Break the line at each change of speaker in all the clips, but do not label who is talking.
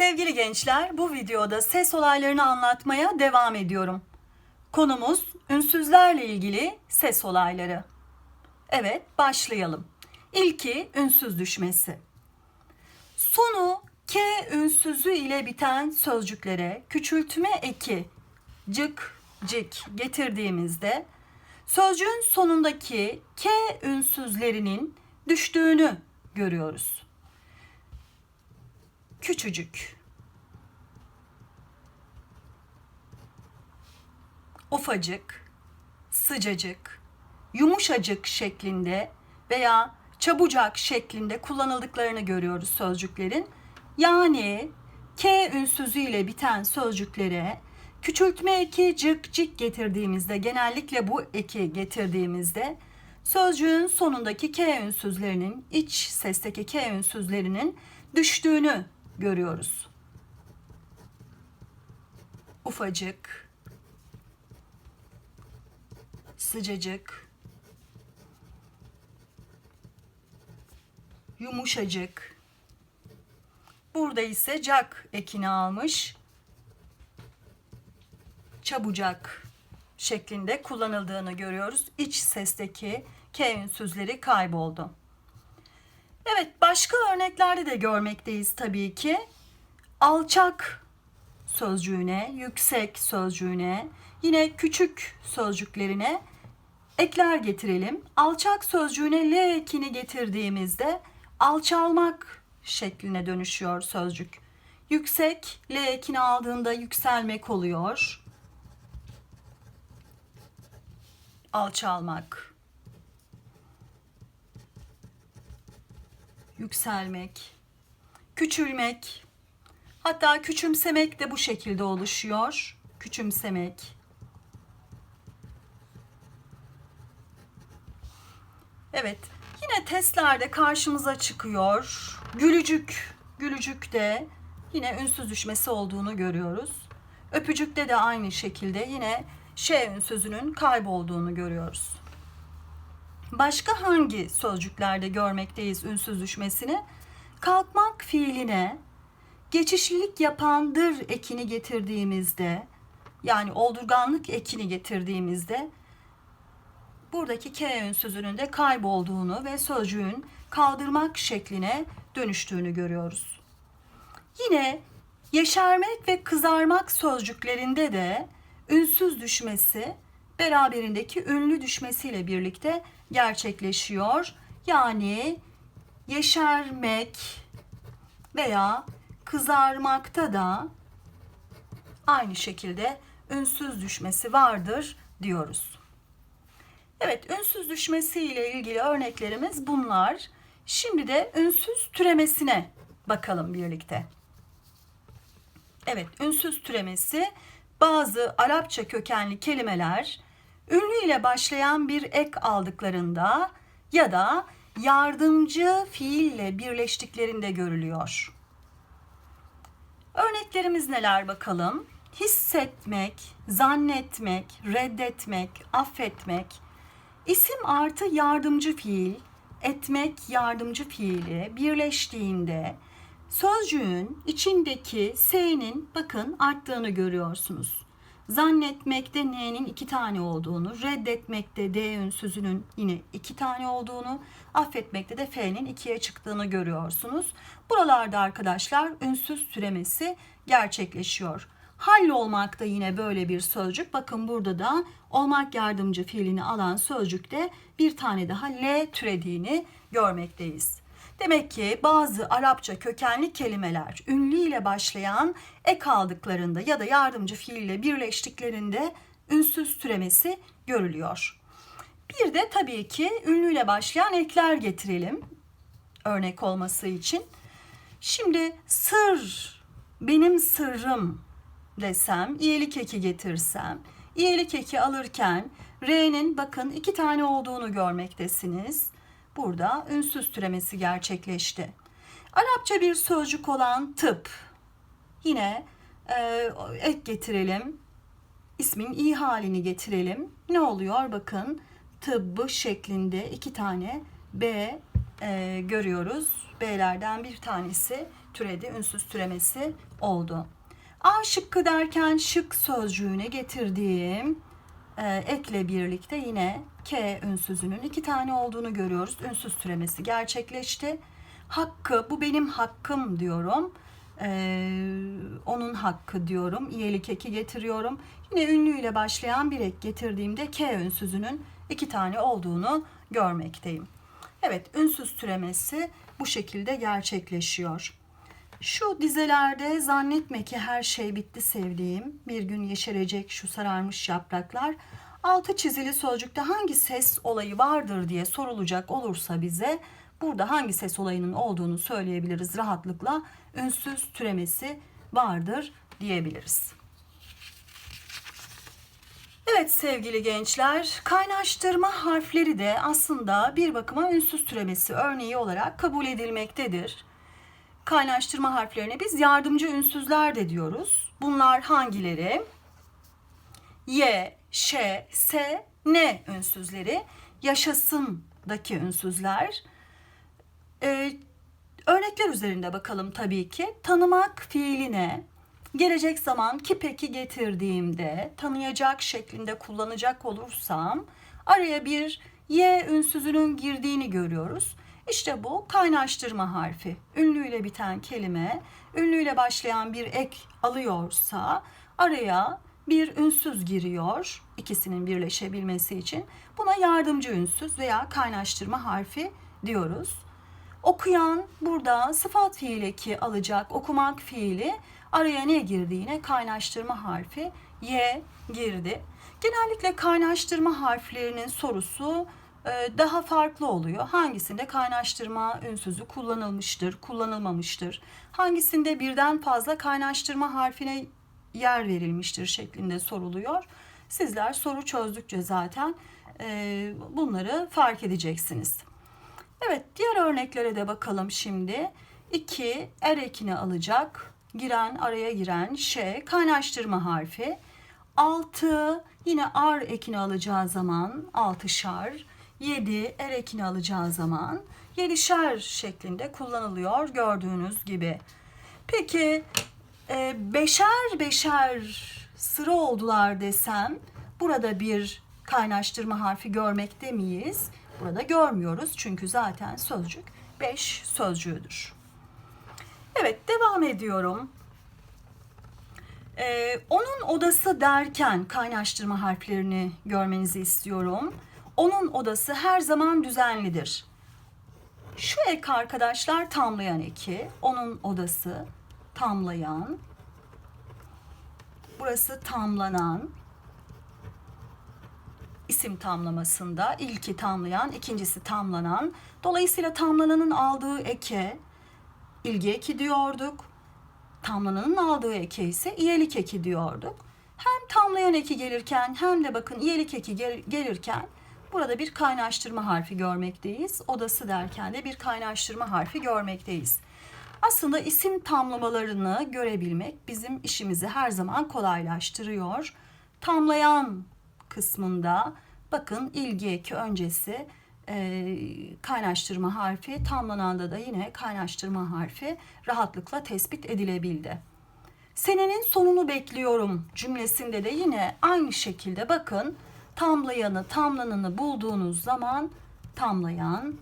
Sevgili gençler, bu videoda ses olaylarını anlatmaya devam ediyorum. Konumuz ünsüzlerle ilgili ses olayları. Evet, başlayalım. İlki ünsüz düşmesi. Sonu K ünsüzü ile biten sözcüklere küçültme eki cık, cik getirdiğimizde sözcüğün sonundaki K ünsüzlerinin düştüğünü görüyoruz. Küçücük. Ufacık, sıcacık, yumuşacık şeklinde veya çabucak şeklinde kullanıldıklarını görüyoruz sözcüklerin. Yani K ünsüzü ile biten sözcüklere küçültme eki cık cik getirdiğimizde genellikle bu eki getirdiğimizde sözcüğün sonundaki K ünsüzlerinin iç sesteki K ünsüzlerinin düştüğünü görüyoruz. Ufacık, sıcacık, yumuşacık. Burada ise cak ekini almış. Çabucak şeklinde kullanıldığını görüyoruz. İç sesteki K ünsüzleri kayboldu. Evet, başka örneklerde de görmekteyiz tabii ki. Alçak sözcüğüne, yüksek sözcüğüne, yine küçük sözcüklerine ekler getirelim. Alçak sözcüğüne L ekini getirdiğimizde alçalmak şekline dönüşüyor sözcük. Yüksek L ekini aldığında yükselmek oluyor. Alçalmak. Yükselmek. Küçülmek. Hatta küçümsemek de bu şekilde oluşuyor. Küçümsemek. Evet. Yine testlerde karşımıza çıkıyor. Gülücük. Gülücük de yine ünsüz düşmesi olduğunu görüyoruz. Öpücükte de aynı şekilde yine şey ünsüzünün kaybolduğunu görüyoruz. Başka hangi sözcüklerde görmekteyiz ünsüz düşmesini? Kalkmak fiiline geçişlilik yapandır ekini getirdiğimizde yani oldurganlık ekini getirdiğimizde buradaki K ünsüzünün de kaybolduğunu ve sözcüğün kaldırmak şekline dönüştüğünü görüyoruz. Yine yeşermek ve kızarmak sözcüklerinde de ünsüz düşmesi beraberindeki ünlü düşmesiyle birlikte gerçekleşiyor. Yani yeşermek veya kızarmakta da aynı şekilde ünsüz düşmesi vardır diyoruz. Evet, ünsüz düşmesi ile ilgili örneklerimiz bunlar. Şimdi de ünsüz türemesine bakalım birlikte. Evet, ünsüz türemesi bazı Arapça kökenli kelimeler ünlü ile başlayan bir ek aldıklarında ya da yardımcı fiille birleştiklerinde görülüyor. Örneklerimiz neler bakalım? Hissetmek, zannetmek, reddetmek, affetmek, isim artı yardımcı fiil, etmek yardımcı fiili birleştiğinde sözcüğün içindeki s'nin bakın arttığını görüyorsunuz. Zannetmekte n'nin iki tane olduğunu, reddetmekte d ünsüzünün yine iki tane olduğunu, affetmekte de f'nin ikiye çıktığını görüyorsunuz. Buralarda arkadaşlar ünsüz türemesi gerçekleşiyor. Hallolmak da yine böyle bir sözcük. Bakın burada da olmak yardımcı fiilini alan sözcükte bir tane daha L türediğini görmekteyiz. Demek ki bazı Arapça kökenli kelimeler ünlü ile başlayan ek aldıklarında ya da yardımcı fiille birleştiklerinde ünsüz türemesi görülüyor. Bir de tabii ki ünlüyle başlayan ekler getirelim örnek olması için. Şimdi sır, benim sırrım desem, iyilik eki getirsem, iyilik eki alırken R'nin bakın iki tane olduğunu görmektesiniz. Burada ünsüz türemesi gerçekleşti. Arapça bir sözcük olan tıp. Yine e, ek getirelim. İsmin iyi halini getirelim. Ne oluyor? Bakın tıbbı şeklinde iki tane B e, görüyoruz. B'lerden bir tanesi türedi, ünsüz türemesi oldu. A şıkkı derken şık sözcüğüne getirdiğim e, ekle birlikte yine K ünsüzünün iki tane olduğunu görüyoruz. Ünsüz türemesi gerçekleşti. Hakkı, bu benim hakkım diyorum. Ee, onun hakkı diyorum. İyelik eki getiriyorum. Yine ünlüyle başlayan bir ek getirdiğimde K ünsüzünün iki tane olduğunu görmekteyim. Evet, ünsüz türemesi bu şekilde gerçekleşiyor. Şu dizelerde zannetme ki her şey bitti sevdiğim. Bir gün yeşerecek şu sararmış yapraklar. Altı çizili sözcükte hangi ses olayı vardır diye sorulacak olursa bize burada hangi ses olayının olduğunu söyleyebiliriz rahatlıkla. Ünsüz türemesi vardır diyebiliriz. Evet sevgili gençler, kaynaştırma harfleri de aslında bir bakıma ünsüz türemesi örneği olarak kabul edilmektedir. Kaynaştırma harflerine biz yardımcı ünsüzler de diyoruz. Bunlar hangileri? Y, Ş, S, N ünsüzleri. Yaşasındaki ünsüzler. Ee, örnekler üzerinde bakalım tabii ki. Tanımak fiiline gelecek zaman ki peki getirdiğimde tanıyacak şeklinde kullanacak olursam araya bir Y ünsüzünün girdiğini görüyoruz. İşte bu kaynaştırma harfi. Ünlüyle biten kelime, ünlüyle başlayan bir ek alıyorsa araya bir ünsüz giriyor ikisinin birleşebilmesi için. Buna yardımcı ünsüz veya kaynaştırma harfi diyoruz. Okuyan burada sıfat fiil eki alacak okumak fiili araya ne girdiğine kaynaştırma harfi y girdi. Genellikle kaynaştırma harflerinin sorusu e, daha farklı oluyor. Hangisinde kaynaştırma ünsüzü kullanılmıştır, kullanılmamıştır? Hangisinde birden fazla kaynaştırma harfine yer verilmiştir şeklinde soruluyor. Sizler soru çözdükçe zaten e, bunları fark edeceksiniz. Evet diğer örneklere de bakalım şimdi. 2 er ekini alacak. Giren araya giren şey kaynaştırma harfi. 6 yine ar ekini alacağı zaman altışar. 7 er ekini alacağı zaman yedişer şeklinde kullanılıyor gördüğünüz gibi. Peki e, beşer beşer sıra oldular desem burada bir kaynaştırma harfi görmekte miyiz? Burada görmüyoruz çünkü zaten sözcük 5 sözcüğüdür. Evet devam ediyorum. Ee, onun odası derken kaynaştırma harflerini görmenizi istiyorum. Onun odası her zaman düzenlidir. Şu ek arkadaşlar tamlayan eki. Onun odası tamlayan. Burası tamlanan. İsim tamlamasında ilki tamlayan, ikincisi tamlanan. Dolayısıyla tamlananın aldığı eke ilgi eki diyorduk. Tamlananın aldığı eke ise iyelik eki diyorduk. Hem tamlayan eki gelirken hem de bakın iyelik eki gel- gelirken burada bir kaynaştırma harfi görmekteyiz. Odası derken de bir kaynaştırma harfi görmekteyiz. Aslında isim tamlamalarını görebilmek bizim işimizi her zaman kolaylaştırıyor. Tamlayan kısmında bakın ilgi eki öncesi e, kaynaştırma harfi tamlananda da yine kaynaştırma harfi rahatlıkla tespit edilebildi. Senenin sonunu bekliyorum cümlesinde de yine aynı şekilde bakın tamlayanı tamlananı bulduğunuz zaman tamlayan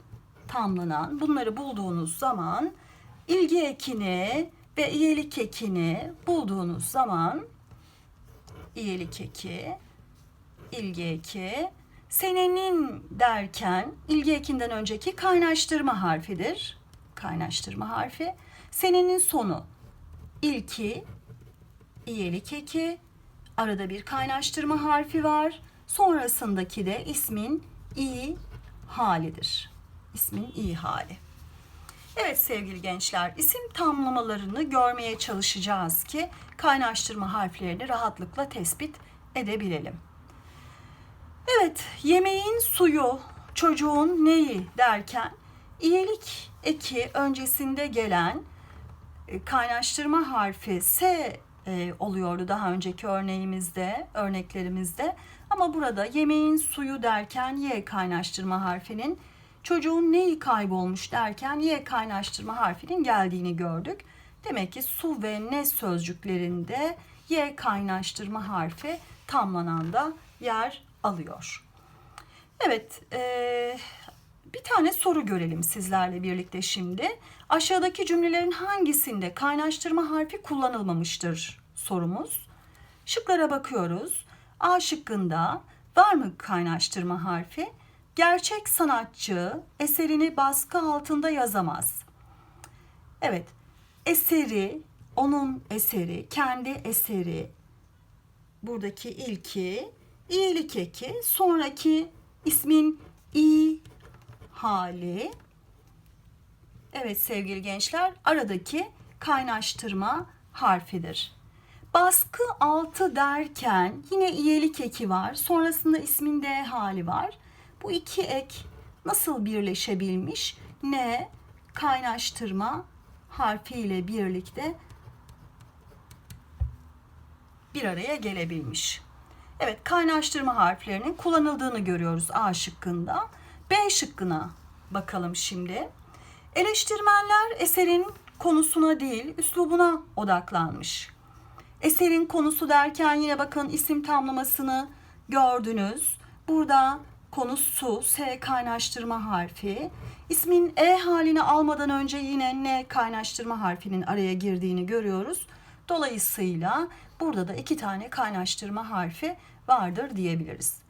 tamlanan bunları bulduğunuz zaman ilgi ekini ve iyelik ekini bulduğunuz zaman iyelik eki ilgi eki. Senenin derken ilgi ekinden önceki kaynaştırma harfidir. Kaynaştırma harfi. Senenin sonu ilki, iyelik eki. Arada bir kaynaştırma harfi var. Sonrasındaki de ismin i halidir. İsmin i hali. Evet sevgili gençler, isim tamlamalarını görmeye çalışacağız ki kaynaştırma harflerini rahatlıkla tespit edebilelim. Evet, yemeğin suyu, çocuğun neyi derken iyilik eki öncesinde gelen e, kaynaştırma harfi S e, oluyordu daha önceki örneğimizde, örneklerimizde. Ama burada yemeğin suyu derken Y kaynaştırma harfinin çocuğun neyi kaybolmuş derken Y kaynaştırma harfinin geldiğini gördük. Demek ki su ve ne sözcüklerinde y kaynaştırma harfi tamlananda yer alıyor. Evet, eee, bir tane soru görelim sizlerle birlikte şimdi. Aşağıdaki cümlelerin hangisinde kaynaştırma harfi kullanılmamıştır sorumuz. Şıklara bakıyoruz. A şıkkında var mı kaynaştırma harfi? Gerçek sanatçı eserini baskı altında yazamaz. Evet, eseri, onun eseri, kendi eseri, buradaki ilki, iyilik eki, sonraki ismin i hali. Evet sevgili gençler, aradaki kaynaştırma harfidir. Baskı altı derken yine iyilik eki var. Sonrasında ismin D hali var. Bu iki ek nasıl birleşebilmiş? Ne kaynaştırma harfiyle birlikte bir araya gelebilmiş. Evet kaynaştırma harflerinin kullanıldığını görüyoruz A şıkkında. B şıkkına bakalım şimdi. Eleştirmenler eserin konusuna değil üslubuna odaklanmış. Eserin konusu derken yine bakın isim tamlamasını gördünüz. Burada konusu S kaynaştırma harfi. İsmin E halini almadan önce yine N kaynaştırma harfinin araya girdiğini görüyoruz. Dolayısıyla burada da iki tane kaynaştırma harfi vardır diyebiliriz.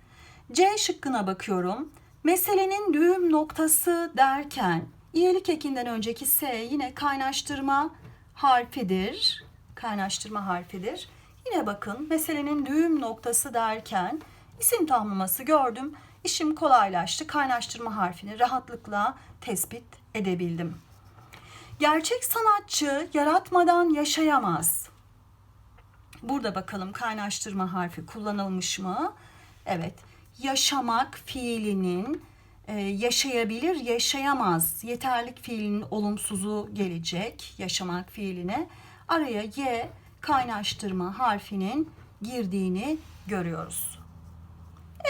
C şıkkına bakıyorum. Meselenin düğüm noktası derken iyilik ekinden önceki S yine kaynaştırma harfidir. Kaynaştırma harfidir. Yine bakın meselenin düğüm noktası derken isim tamlaması gördüm. İşim kolaylaştı. Kaynaştırma harfini rahatlıkla tespit edebildim. Gerçek sanatçı yaratmadan yaşayamaz. Burada bakalım kaynaştırma harfi kullanılmış mı? Evet. Yaşamak fiilinin e, yaşayabilir, yaşayamaz. Yeterlik fiilinin olumsuzu gelecek yaşamak fiiline. Araya y kaynaştırma harfinin girdiğini görüyoruz.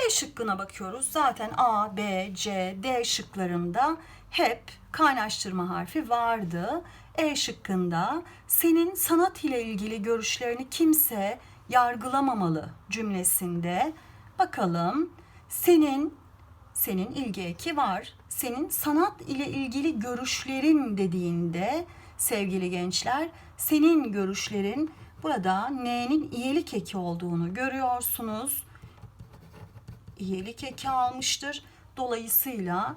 E şıkkına bakıyoruz. Zaten A, B, C, D şıklarında hep kaynaştırma harfi vardı. E şıkkında senin sanat ile ilgili görüşlerini kimse yargılamamalı cümlesinde bakalım senin senin ilgi eki var. Senin sanat ile ilgili görüşlerin dediğinde sevgili gençler senin görüşlerin burada N'nin iyilik eki olduğunu görüyorsunuz. İyilik eki almıştır. Dolayısıyla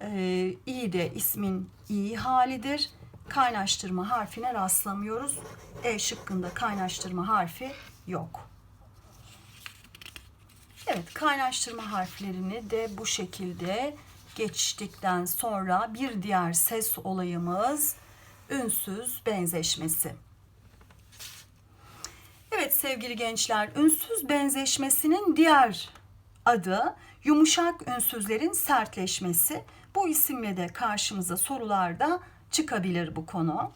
e, i de ismin i halidir. Kaynaştırma harfine rastlamıyoruz. E şıkkında kaynaştırma harfi yok. Evet, kaynaştırma harflerini de bu şekilde geçtikten sonra bir diğer ses olayımız ünsüz benzeşmesi. Evet sevgili gençler, ünsüz benzeşmesinin diğer adı yumuşak ünsüzlerin sertleşmesi. Bu isimle de karşımıza sorularda çıkabilir bu konu.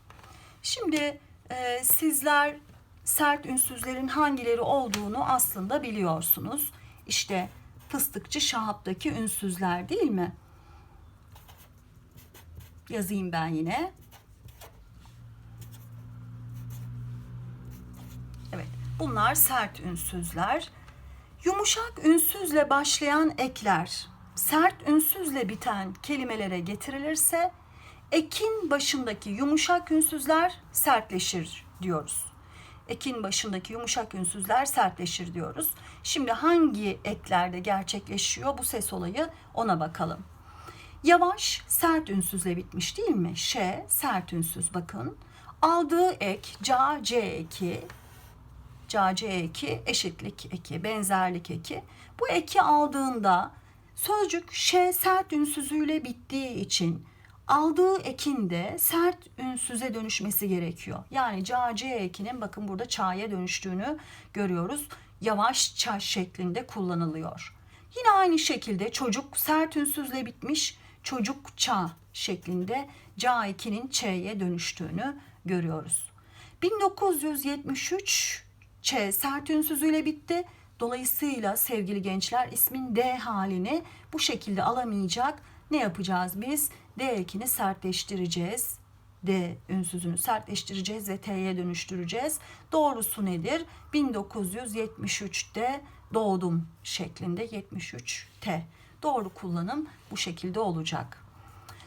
Şimdi e, sizler sert ünsüzlerin hangileri olduğunu aslında biliyorsunuz. İşte fıstıkçı şahaptaki ünsüzler değil mi? Yazayım ben yine. Evet, bunlar sert ünsüzler. Yumuşak ünsüzle başlayan ekler sert ünsüzle biten kelimelere getirilirse ekin başındaki yumuşak ünsüzler sertleşir diyoruz. Ekin başındaki yumuşak ünsüzler sertleşir diyoruz. Şimdi hangi eklerde gerçekleşiyor bu ses olayı ona bakalım. Yavaş sert ünsüzle bitmiş değil mi? Ş sert ünsüz bakın. Aldığı ek ca c eki ca c eki eşitlik eki benzerlik eki. Bu eki aldığında sözcük ş sert ünsüzüyle bittiği için aldığı ekin de sert ünsüze dönüşmesi gerekiyor. Yani ca c ekinin bakın burada ça'ya dönüştüğünü görüyoruz. Yavaş ça şeklinde kullanılıyor. Yine aynı şekilde çocuk sert ünsüzle bitmiş çocukça şeklinde ca ekinin ç'ye dönüştüğünü görüyoruz. 1973 ç sert ünsüzüyle bitti. Dolayısıyla sevgili gençler ismin D halini bu şekilde alamayacak. Ne yapacağız biz? D ekini sertleştireceğiz. D ünsüzünü sertleştireceğiz ve T'ye dönüştüreceğiz. Doğrusu nedir? 1973'te doğdum şeklinde 73 T. Doğru kullanım bu şekilde olacak.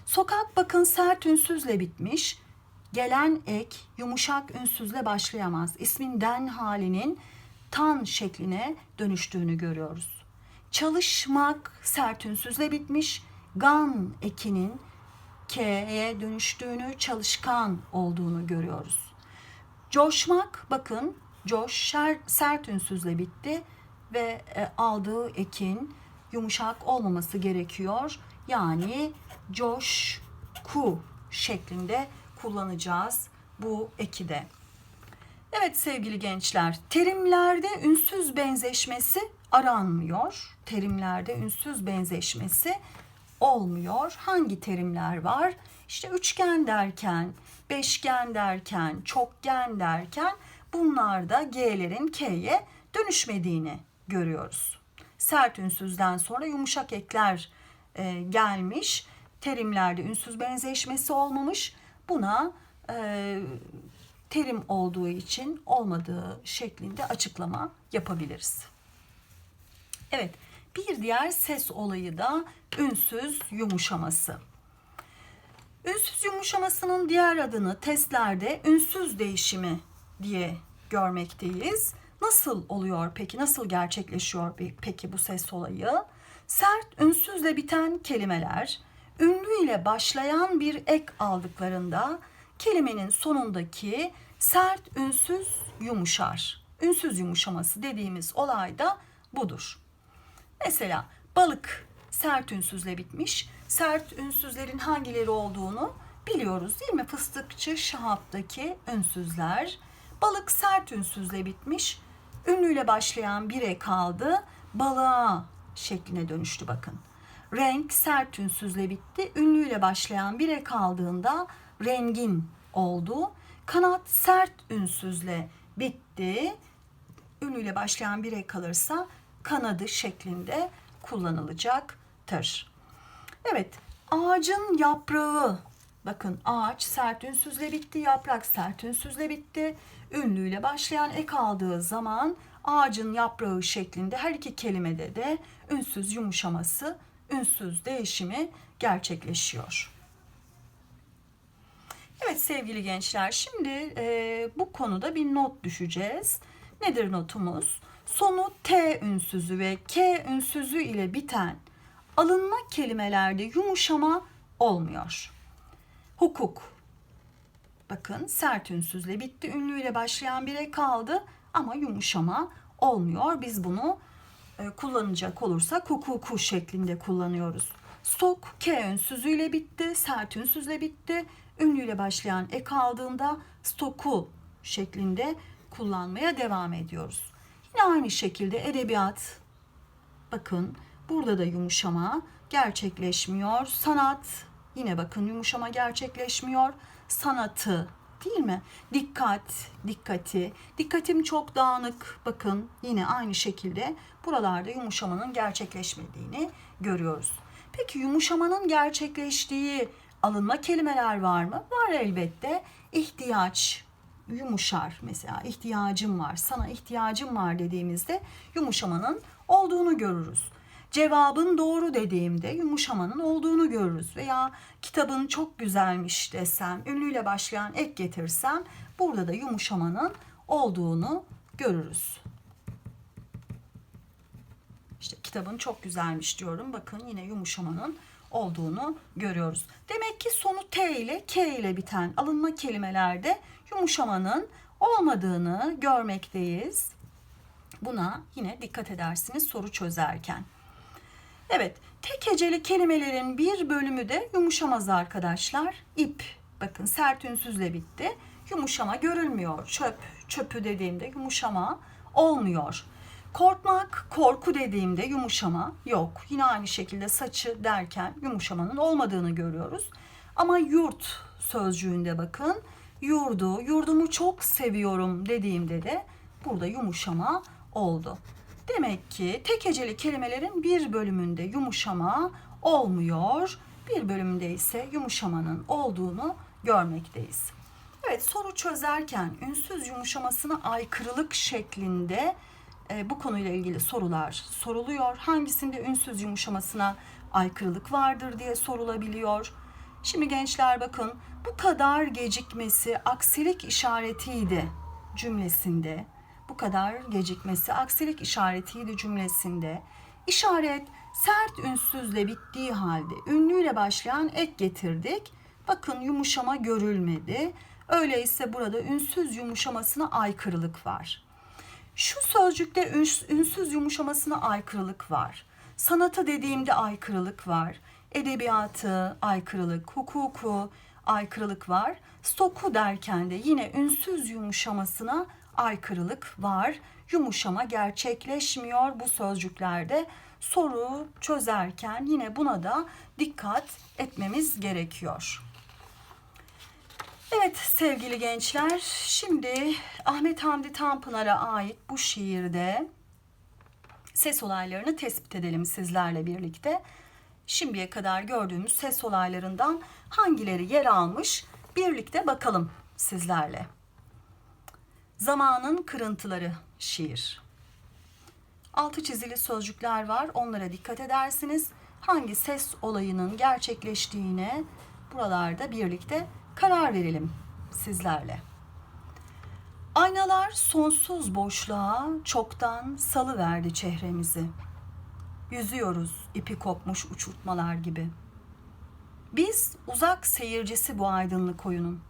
Sokak bakın sert ünsüzle bitmiş. Gelen ek yumuşak ünsüzle başlayamaz. İsmin den halinin tan şekline dönüştüğünü görüyoruz. Çalışmak sert ünsüzle bitmiş. Gan ekinin K'ye dönüştüğünü, çalışkan olduğunu görüyoruz. Coşmak bakın coş şer, sert ünsüzle bitti ve e, aldığı ekin yumuşak olmaması gerekiyor. Yani coşku şeklinde kullanacağız bu eki de. Evet sevgili gençler, terimlerde ünsüz benzeşmesi aranmıyor. Terimlerde ünsüz benzeşmesi olmuyor. Hangi terimler var? İşte üçgen derken, beşgen derken, çokgen derken bunlarda G'lerin K'ye dönüşmediğini görüyoruz. Sert ünsüzden sonra yumuşak ekler e, gelmiş. Terimlerde ünsüz benzeşmesi olmamış. Buna e, terim olduğu için olmadığı şeklinde açıklama yapabiliriz. Evet, bir diğer ses olayı da ünsüz yumuşaması. Ünsüz yumuşamasının diğer adını testlerde ünsüz değişimi diye görmekteyiz. Nasıl oluyor peki? Nasıl gerçekleşiyor peki bu ses olayı? Sert ünsüzle biten kelimeler ünlü ile başlayan bir ek aldıklarında kelimenin sonundaki sert ünsüz yumuşar. Ünsüz yumuşaması dediğimiz olay da budur. Mesela balık sert ünsüzle bitmiş. Sert ünsüzlerin hangileri olduğunu biliyoruz değil mi? Fıstıkçı şahaptaki ünsüzler. Balık sert ünsüzle bitmiş. Ünlüyle başlayan bire kaldı. Balığa şekline dönüştü bakın. Renk sert ünsüzle bitti. Ünlüyle başlayan bire kaldığında rengin oldu. Kanat sert ünsüzle bitti. Ünlüyle başlayan bire kalırsa kanadı şeklinde kullanılacaktır. Evet, ağacın yaprağı. Bakın ağaç sert ünsüzle bitti, yaprak sert ünsüzle bitti. Ünlüyle başlayan ek aldığı zaman ağacın yaprağı şeklinde her iki kelimede de ünsüz yumuşaması, ünsüz değişimi gerçekleşiyor. Evet sevgili gençler şimdi e, bu konuda bir not düşeceğiz. Nedir notumuz? Sonu T ünsüzü ve K ünsüzü ile biten alınma kelimelerde yumuşama olmuyor. Hukuk. Bakın sert ünsüzle bitti. Ünlüyle başlayan bire kaldı ama yumuşama olmuyor. Biz bunu kullanacak olursak hukuku şeklinde kullanıyoruz. Stok K ünsüzüyle bitti. Sert ünsüzle bitti. Ünlüyle başlayan ek aldığında stoku şeklinde kullanmaya devam ediyoruz. Yine aynı şekilde edebiyat. Bakın burada da yumuşama gerçekleşmiyor. Sanat yine bakın yumuşama gerçekleşmiyor. Sanatı değil mi? Dikkat, dikkati. Dikkatim çok dağınık. Bakın yine aynı şekilde buralarda yumuşamanın gerçekleşmediğini görüyoruz. Peki yumuşamanın gerçekleştiği alınma kelimeler var mı? Var elbette. İhtiyaç, yumuşar mesela ihtiyacım var sana ihtiyacım var dediğimizde yumuşamanın olduğunu görürüz. Cevabın doğru dediğimde yumuşamanın olduğunu görürüz veya kitabın çok güzelmiş desem ünlüyle başlayan ek getirsem burada da yumuşamanın olduğunu görürüz. İşte kitabın çok güzelmiş diyorum. Bakın yine yumuşamanın olduğunu görüyoruz. Demek ki sonu T ile K ile biten alınma kelimelerde yumuşamanın olmadığını görmekteyiz. Buna yine dikkat edersiniz soru çözerken. Evet, tek heceli kelimelerin bir bölümü de yumuşamaz arkadaşlar. İp, bakın sert ünsüzle bitti. Yumuşama görülmüyor. Çöp, çöpü dediğimde yumuşama olmuyor. Korkmak, korku dediğimde yumuşama yok. Yine aynı şekilde saçı derken yumuşamanın olmadığını görüyoruz. Ama yurt sözcüğünde bakın yurdu, yurdumu çok seviyorum dediğimde de burada yumuşama oldu. Demek ki tek heceli kelimelerin bir bölümünde yumuşama olmuyor. Bir bölümünde ise yumuşamanın olduğunu görmekteyiz. Evet soru çözerken ünsüz yumuşamasına aykırılık şeklinde e, bu konuyla ilgili sorular soruluyor. Hangisinde ünsüz yumuşamasına aykırılık vardır diye sorulabiliyor. Şimdi gençler bakın bu kadar gecikmesi aksilik işaretiydi cümlesinde. Bu kadar gecikmesi aksilik işaretiydi cümlesinde. İşaret sert ünsüzle bittiği halde ünlüyle başlayan ek getirdik. Bakın yumuşama görülmedi. Öyleyse burada ünsüz yumuşamasına aykırılık var. Şu sözcükte üns- ünsüz yumuşamasına aykırılık var. Sanatı dediğimde aykırılık var. Edebiyatı aykırılık, hukuku aykırılık var. Stoku derken de yine ünsüz yumuşamasına aykırılık var. Yumuşama gerçekleşmiyor bu sözcüklerde. Soru çözerken yine buna da dikkat etmemiz gerekiyor. Evet sevgili gençler, şimdi Ahmet Hamdi Tanpınar'a ait bu şiirde ses olaylarını tespit edelim sizlerle birlikte. Şimdiye kadar gördüğümüz ses olaylarından hangileri yer almış birlikte bakalım sizlerle. Zamanın kırıntıları şiir. Altı çizili sözcükler var. Onlara dikkat edersiniz. Hangi ses olayının gerçekleştiğine buralarda birlikte karar verelim sizlerle. Aynalar sonsuz boşluğa çoktan salı verdi çehremizi. Yüzüyoruz ipi kopmuş uçurtmalar gibi. Biz uzak seyircisi bu aydınlık oyunun.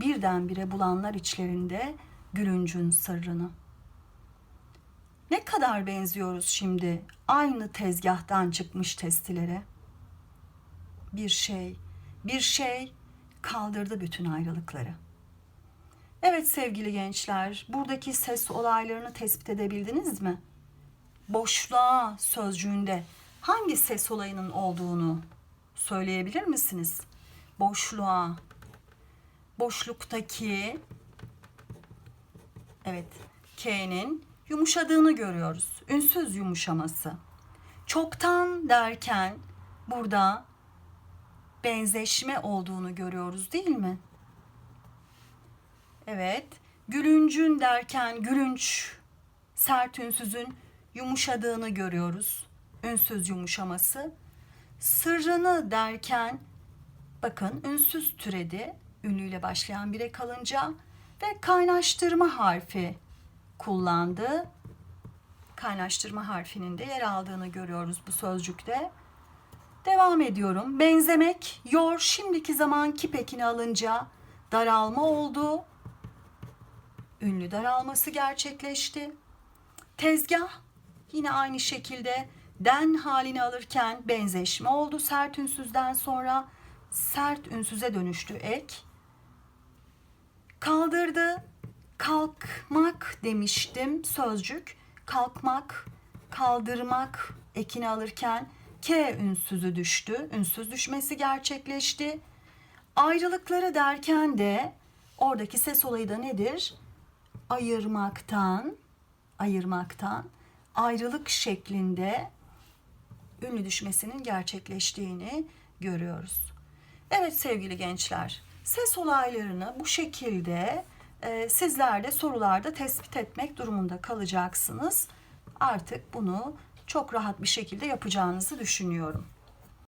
Birdenbire bulanlar içlerinde gülüncün sırrını. Ne kadar benziyoruz şimdi aynı tezgahtan çıkmış testilere. Bir şey, bir şey kaldırdı bütün ayrılıkları. Evet sevgili gençler, buradaki ses olaylarını tespit edebildiniz mi? Boşluğa sözcüğünde hangi ses olayının olduğunu söyleyebilir misiniz? Boşluğa, boşluktaki evet K'nin yumuşadığını görüyoruz. Ünsüz yumuşaması. Çoktan derken burada benzeşme olduğunu görüyoruz değil mi? Evet. Gülüncün derken gülünç sert ünsüzün yumuşadığını görüyoruz. Ünsüz yumuşaması. Sırrını derken bakın ünsüz türedi. Ünlüyle başlayan bire kalınca ve kaynaştırma harfi kullandı. Kaynaştırma harfinin de yer aldığını görüyoruz bu sözcükte. Devam ediyorum. Benzemek, yor şimdiki zaman kipekini alınca daralma oldu. Ünlü daralması gerçekleşti. Tezgah yine aynı şekilde den halini alırken benzeşme oldu sert ünsüzden sonra sert ünsüze dönüştü ek. Kaldırdı, kalkmak demiştim sözcük. Kalkmak, kaldırmak ekini alırken K ünsüzü düştü. Ünsüz düşmesi gerçekleşti. Ayrılıkları derken de oradaki ses olayı da nedir? Ayırmaktan, ayırmaktan ayrılık şeklinde ünlü düşmesinin gerçekleştiğini görüyoruz. Evet sevgili gençler, ses olaylarını bu şekilde e, sizler de sorularda tespit etmek durumunda kalacaksınız. Artık bunu çok rahat bir şekilde yapacağınızı düşünüyorum.